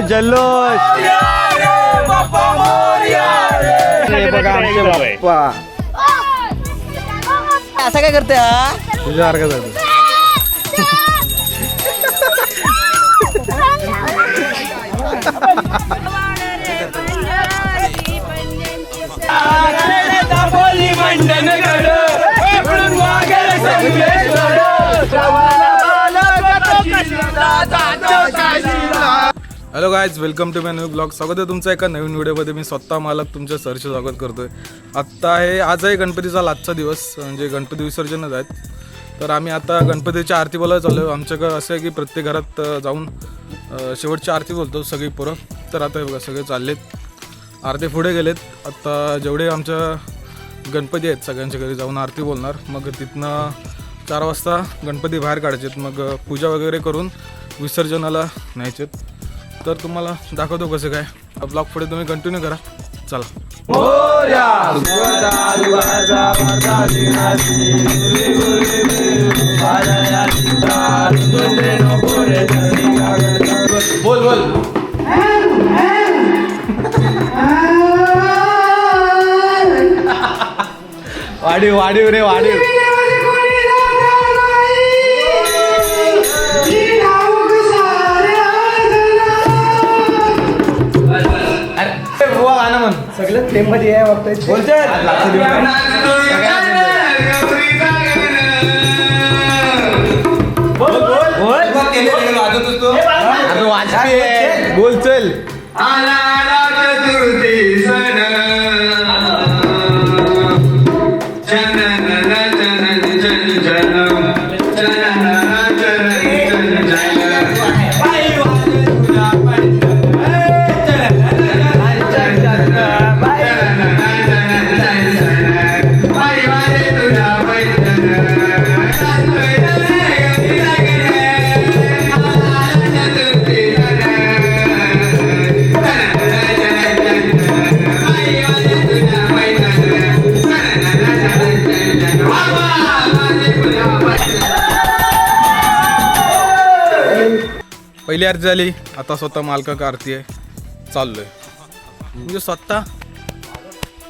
जल्लोष. जल्लोष हे बघा आमचे बाप्पा असं काय करते हा? तुझ्यासारखं जातो. Hello guys welcome to my new blog स्वागत आहे तुमचं एका नवीन व्हिडिओमध्ये मी स्वतः मालक तुमच्या सरचे स्वागत करतो आहे आत्ता आहे आज आहे गणपतीचा लाजचा दिवस म्हणजे गणपती विसर्जनच आहेत. तर आम्ही आता गणपतीच्या आरती बोलायला चाललो आमच्याकडं असं आहे की प्रत्येक घरात जाऊन शेवटची आरती बोलतो सगळी पोरं. तर आता हे बघा सगळे चाललेत. आरती पुढे गेलेत. आत्ता जेवढे आमच्या गणपती आहेत सगळ्यांच्या घरी जाऊन आरती बोलणार. मग तिथनं चार वाजता गणपती बाहेर काढायचेत. मग पूजा वगैरे करून विसर्जनाला न्यायचेत. तर तुम्हाला दाखवतो कसं काय. ब्लॉग पुढे तुम्ही कंटिन्यू करा. चला. बोल बोल. वाढीव वाढीव रे वाढीव. सगळं मध्ये आहे वाटतंय. बोल चल. पहिली आरती झाली. आता स्वतः मालकाक आरती आहे चाललोय. म्हणजे स्वतः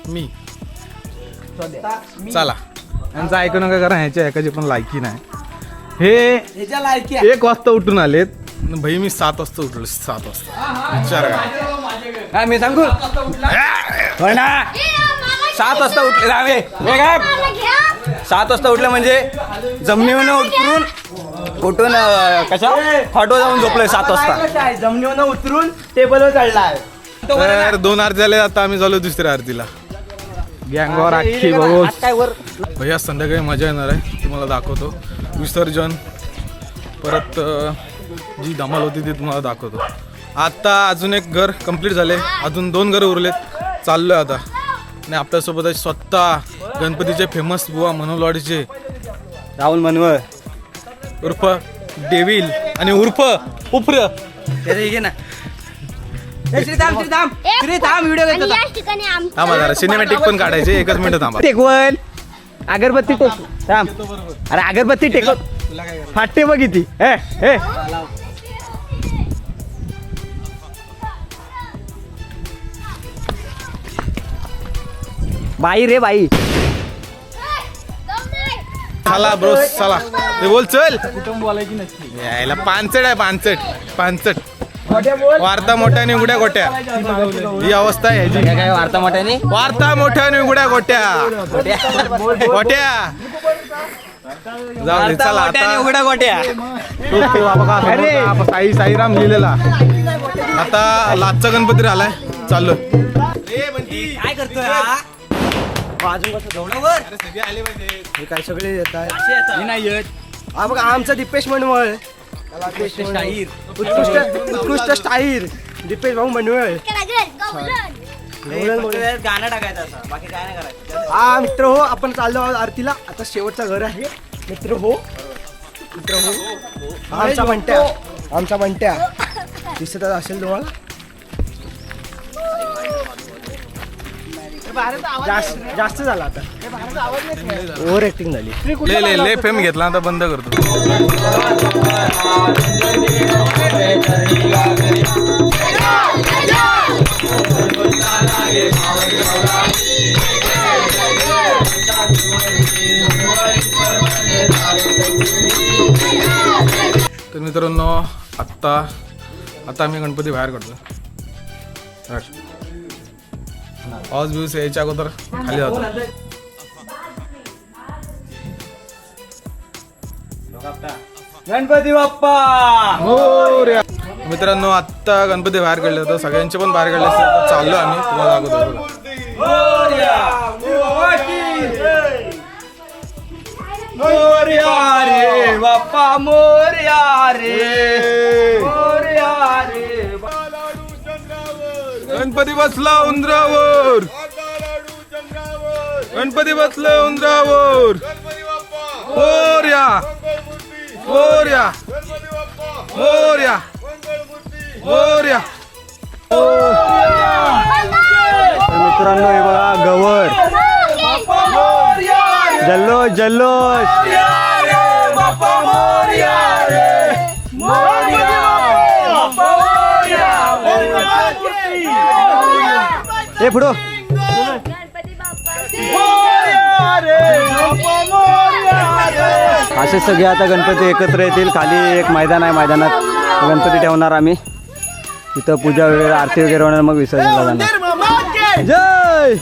मी. चला. यांचं ऐकू नका करा ह्याच्या एकाची पण लायकी नाही. हे एक वाजता उठून आलेत. भाई मी सात वाजता उठलो सात वाजता. विचार करा. काय मी सांगू? ना? सात वाजता उठले. रावे सात वाजता उठलं म्हणजे जमिनीवर उतरून उठून अं, कशा? हॉटो जाऊन झोपलोय सात वाजता. जमिनीवर उतरून टेबलवर चढलाय. तर दोन आरती झाले आता आम्ही झालो दुसऱ्या आरतीला. गँगवर अख्खी बघू काय वर? भैया संध्याकाळी मजा येणार आहे. तुम्हाला दाखवतो. विसर्जन परत अ, जी धमाल होती ती तुम्हाला दाखवतो. आता अजून एक घर कंप्लीट झाले. अजून दोन घरं उरलेत. चाललोय आता. आणि आपल्यासोबत आहे स्वतः गणपतीचे फेमस बुवा मनोलवाडीचे राहुल मनवर उर्फ डेविल आणि उर्फ उप्र घे ना. ए, श्रीधाम श्रीधाम श्रीधाम व्हिडिओ आणि घेतो याच ठिकाणी आमचं थांबा जरा सिनेमॅटिक पण काढायचे एकच मिनिट थांबा. टेकवल अगरबत्ती टेक थांब. अरे अगरबत्ती टेकव. फाटते बघ किती ए ए. बाई रे बाई. चला ब्रो चला. ते बोल चल. यायला पानचट आहे पानचट पानचट वार्ता मोठ्याने उघड्या गोट्या. ही अवस्था आहे ह्याची. काय वार्ता मोठ्याने वार्ता मोठ्याने उघड्या गोट्या. गोट्या. जाऊ दे वार्ता चला आता. उघड्या गोट्या. तो तो बघा समोरचा आप- साई साईराम लिहिलेला. आता लाचचा गणपती राहिलाय. चाललो काय करतोय हा वाजून कसं धवणावर हे काय सगळे येत आहे मी नाही येत. हा बघा आमचा दीपेश मनवळ शाहीर उत्कृष्ट उत्कृष्ट स्टाईल दीपेश भाऊ मनवळ गाणं टाकायचं असं. बाकी काय नाही करायचं. हा मित्र हो आपण चाललो आहोत आरतीला. आता शेवटचा घर आहे. मित्र हो. मित्र हो. आमचा बंट्या. आमचा बंट्या. दिसत असेल तुम्हाला? जास्त जास्त झाला आता. ओव्हर ऍक्टिंग झाली. ले ले ले फेम घेतला आता बंद करतो. तर मित्रांनो आत्ता आता आम्ही गणपती बाहेर काढतो पाऊस बिऊस यायच्या अगोदर खाली जातो. गणपती बाप्पा! मोरया. मित्रांनो आत्ता गणपती बाहेर काढले तर सगळ्यांचे पण बाहेर काढले असते आता चाललो आम्ही तुम्हाला दाखवतो बघा. मोर्या रे बाप्पा मोर्या रे. मोर्या रे! गणपती बसला उंदरावर. गणपती बसला उंदरावर. मोरया. मोरया. मोरया. मोरया. मित्रांनो हे बघा गवर जल्लोष जल्लोष. ए पुढं. असे सगळे आता गणपती एकत्र येतील. खाली एक मैदान आहे मैदानात. गणपती ठेवणार आम्ही. तिथं पूजा वगैरे आरती वगैरे होणार मग विसर्जनला जाणार. जय!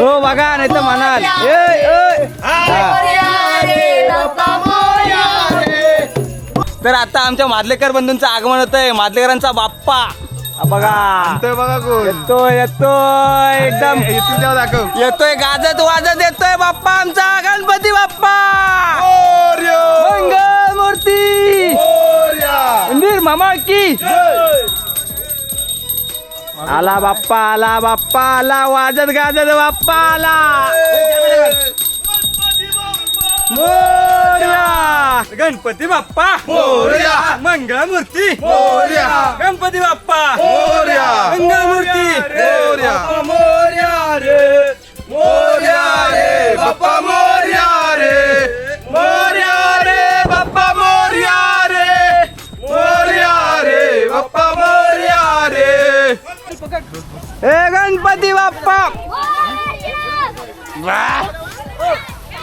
हो बघा नाही तर म्हणाल तर आता आमच्या मादलेकर बंधूंचं आगमन होत आहे मादलेकरांचा बाप्पा. बघा. ते बघा कोण? येतोय येतोय. एकदम. तेव्हा दाखव. येतोय गाजत वाजत येतोय बाप्पा आमचा. गणपती बाप्पा. मंगल मूर्ती. मंदिर मामा की आला बाप्पा आला बाप्पा आला. वाजत गाजत बाप्पा आला. गणपती बाप्पा. मोरया. मंगळ मूर्ती मोरया. गणपती बाप्पा. मोरया. मंगळ मूर्ती मोरया. मोर्या रे. मोरया रे. बाप्पा मोरया रे. मोरया रे. बाप्पा मोरया रे. मोरया रे. बाप्पा मोरया रे. ए गणपती बाप्पा.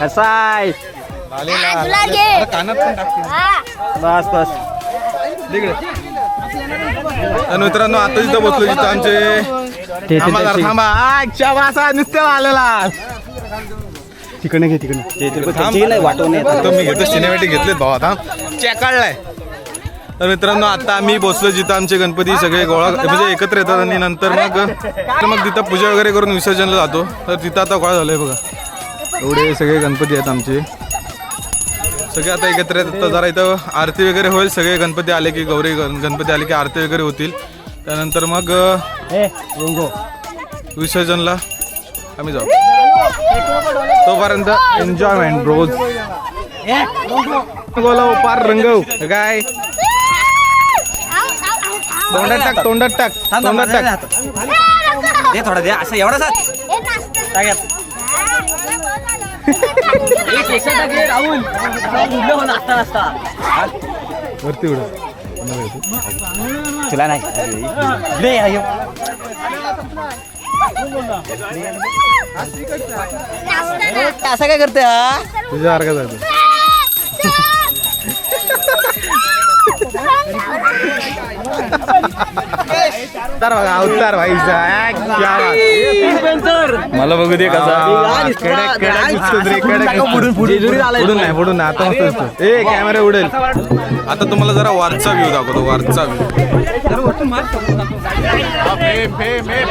कसा आहे तुला घे कानात पण टाकते हा. बस बस. तर मित्रांनो आता जिथं बसलो जिथं आमचे थांबा जरा थांबा. आजच्या वासा नुसत्या आलेला. तिकडे घे तिकडे वाटवून मी घेतो सिनेमॅटिक घेतलेत भाऊ आता चेक काढलाय तर मित्रांनो आता आम्ही बसलो जिथं आमचे गणपती सगळे गोळा म्हणजे एकत्र येतात आणि नंतर मग तर मग तिथं पूजा वगैरे करून विसर्जनला जातो. तर तिथं आता गोळा झालंय बघा. एवढे सगळे गणपती आहेत आमचे. सगळे आता एकत्र येतात जरा इथं आरती वगैरे होईल. सगळे गणपती आले की गौरी गण- गणपती आले की आरती वगैरे होतील. त्यानंतर मग विसर्जनला आम्ही जाऊ. तोपर्यंत एन्जॉयमेंट रोज. बोला पार रंगव. काय? तोंडात टाक तोंडात टाक तोंडात टाक. दे थोडा दे. असं एवढा वरती उड तुला नाही. असं काय करते हा? तुझ्या सारखं जातो तर बघा क्या बात. मला बघू दे कसा. पुढून नाही आता मस्त ए कॅमेरा उडेल. आता तुम्हाला जरा वरचा व्ह्यू दाखवतो वरचा व्ह्यू फेम हे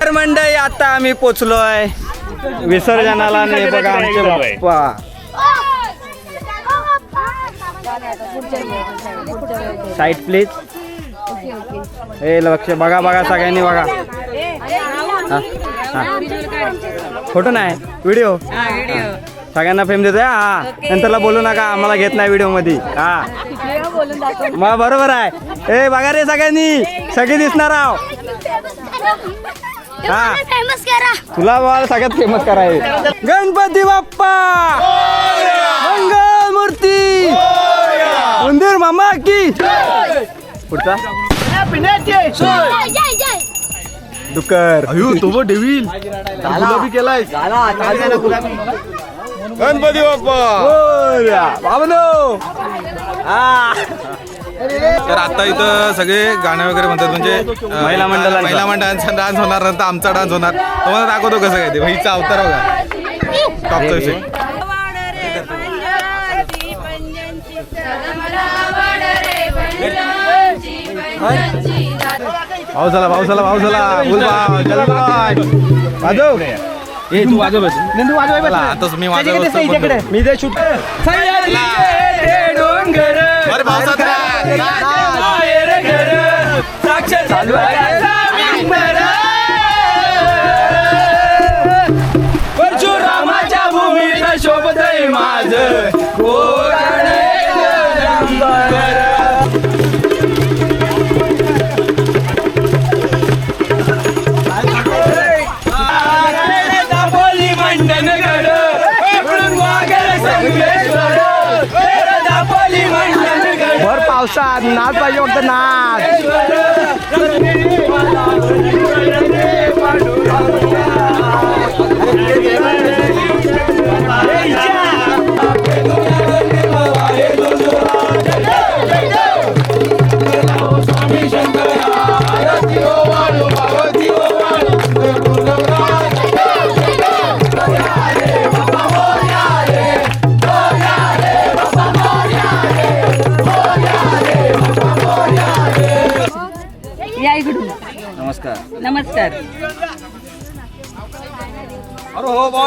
तर मंडळी आता आम्ही पोचलोय विसर्जनाला. नाही बघा आमचे बाप्पा. साईड प्लीज ए लक्ष बघा बघा सगळ्यांनी बघा. हा, हा. फोटो नाही व्हिडिओ. सगळ्यांना फेम देतोय? हा नंतरला बोलू नका आम्हाला घेत नाही व्हिडिओमध्ये. हा. मग बरोबर आहे. ए बघा रे सगळ्यांनी. सगळी दिसणार आहो. हा. फेमस करा. तुला मला सगळ्यात फेमस करायचं गणपती बाप्पा! मंगल मूर्ती उंदीर मामा की! पुढचा. जय जय अयो तो डेविल. गुलाबी केलाय गणपती बाप्पा. बाबनो. हा. तर आता इथं सगळे गाणे वगैरे म्हणतात म्हणजे महिला मंडळांचा. महिला मंडळांचा डान्स होणार नंतर आमचा डान्स होणार. तुम्हाला दाखवतो कसं काय ते. भाईचा अवतार बघा. टॉपचा विषय. पावसाला पावसाला पावसाला. बोल भाव, चल भाव. वाजव. ए तू वाजव नंदू वाजवाय चला, आताच मी वाजव मी ते शूट डोंगर. अरे पावसात चालू परशुरामाच्या पावसात नाच पाहिजे फक्त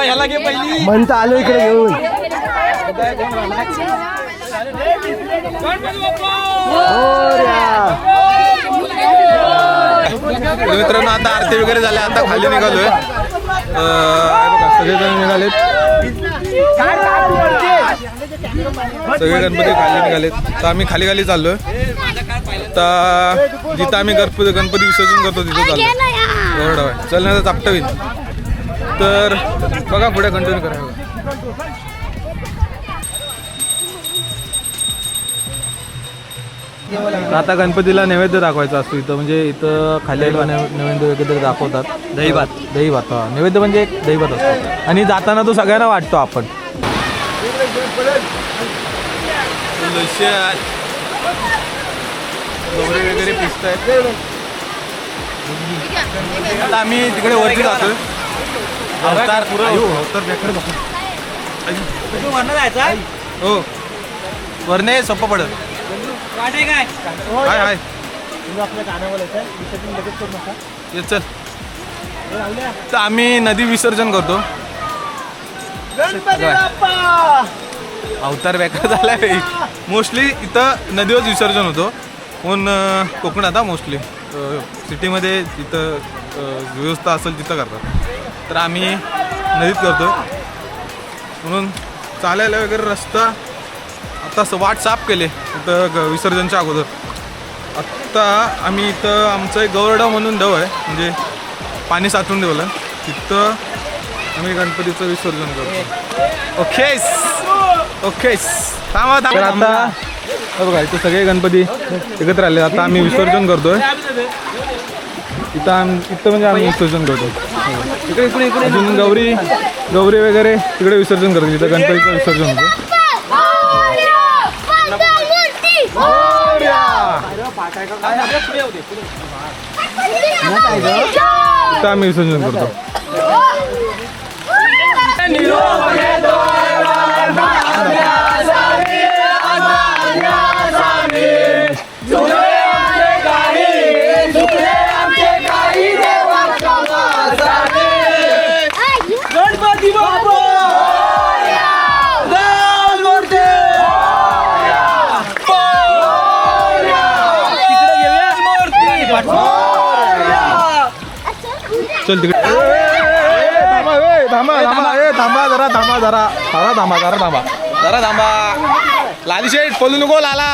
घे पहिली. म्हणतं आलो इकडे घेऊन. तर मित्रांनो आता आरती वगैरे झाल्या आता खाली निघालोय. अं, हे बघा सगळेजण निघालेत. सगळे गणपती खाली निघालेत. तर आम्ही खाली खाली चाललोय. आता जिथं आम्ही गणपती गणपती विसर्जन करतो तिथं घे चाललोय ना या. तर बघा पुढे कंटिन्यू करा. आता गणपतीला नैवेद्य दाखवायचा असतो इथं. म्हणजे इथं खाली नैवेद्य वगैरे दाखवतात. दही भात. दही भात हा. नैवेद्य म्हणजे एक दही भात असतो. आणि जाताना तो सगळ्यांना वाटतो आपण. गौरी वगैरे पिसत आहेत आता आम्ही तिकडे वरती जातोय. अवतार. अयो, अवतार. हो. वरने सोपं पडत हाय हाय. ये चल. तर आम्ही नदी विसर्जन करतो. अवतार बेकार झालाय मोस्टली इथं नदीवर विसर्जन होतो. पण कोकणात हा मोस्टली. सिटीमध्ये जिथं व्यवस्था असेल तिथं करतात. तर आम्ही नदीत करतो म्हणून चालायला वगैरे रस्ता आता स- वाट साफ केले इथं ग- विसर्जनच्या अगोदर. आत्ता आम्ही इथं आमचं एक गौरडा म्हणून डव आहे म्हणजे पाणी साठवून ठेवलं. तिथं आम्ही गणपतीचं विसर्जन करतो ओकेस! ओकेस! थांबा थांबा आता हे बघा इथं सगळे गणपती एकत्र आले आता आम्ही विसर्जन करतोय. इथं आम इथं म्हणजे आम्ही विसर्जन करतो इकडे इकडे इकडे. अजून गौरी गौरी वगैरे तिकडे विसर्जन करतो इथं गणपतीचं विसर्जन होतं. आम्ही विसर्जन करतो. चल तिकडे. थांबा ए, थांबा थांबा. ए थांबा जरा थांबा जरा. जरा थांबा जरा थांबा. जरा थांबा. लाली शेठ पळू नको लाला.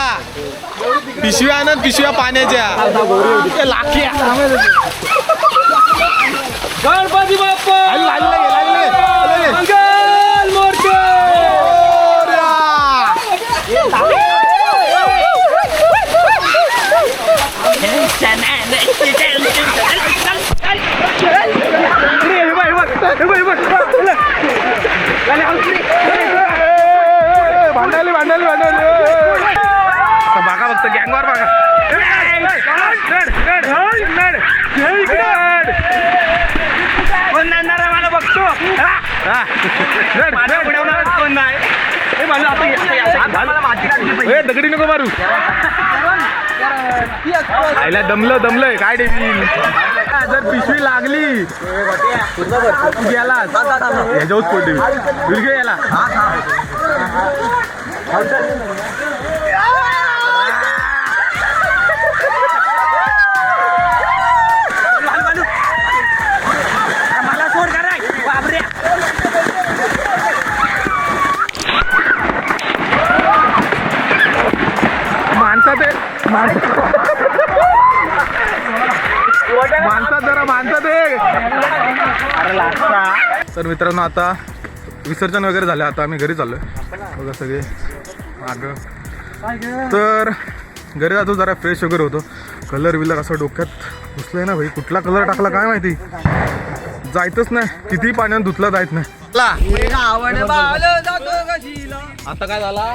पिशव्या आणत पिशव्या पाण्याच्या. ए, लाख्या गणपती बाप्पा! मंगल भांडायला भांडायला बघा फक्त गँगवर बघा. कोण मला बघतो कोण नाही दगडी नको मारू. आईला दमलं दमलंय. काय डेविल जर पिशवी लागली गेला ह्याच्यावर पोट डेविल घे याला. माणसात आहे माणसात जरा माणसात आहे तर मित्रांनो आता विसर्जन वगैरे झालं आता आम्ही घरी चाललोय बघा सगळे माग. तर घरी जातो जरा फ्रेश वगैरे होतो. कलर विलर असं डोक्यात घुसलंय ना भाई. कुठला कलर टाकला काय माहिती? जायतच नाही. किती पाण्यात धुतला जायत नाही. आता काय झाला?